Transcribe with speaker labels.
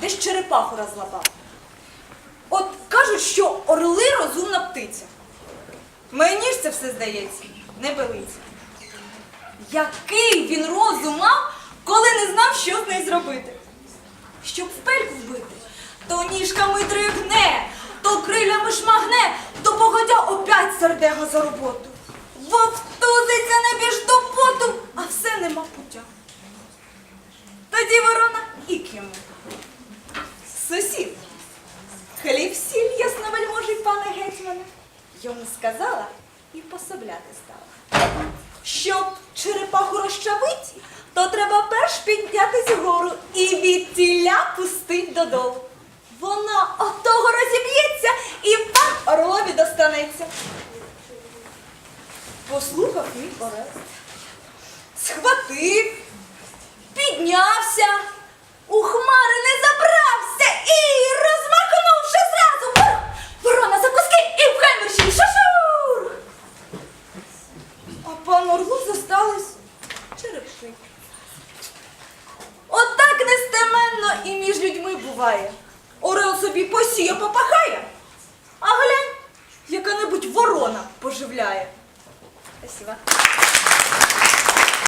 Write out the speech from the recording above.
Speaker 1: десь черепаху розлапав. От кажуть, що орли розумна птиця. Мені ж це все здається, не белиться. Який він розум мав, коли не знав, що з нею зробити? Щоб в пельку вбити, то ніжками дригне, то крилями шмагне, то погодя опять сердего за роботу. Вовтузиться не до поту, а все нема пуття. Тоді ворона і ким? Хліб сіль, ясновельможий пане гетьмане. Йому сказала і пособляти стала. Щоб черепаху розчавить, то треба перш піднятись вгору і від тіля пустить додолу. Вона от того розіб'ється і пан орлові достанеться. Послухав мій Орест. Схватив, піднявся, стались черепши. Отак От нестеменно і між людьми буває. Орел собі посіє попахає, а глянь, яка-небудь ворона поживляє. Спасибо.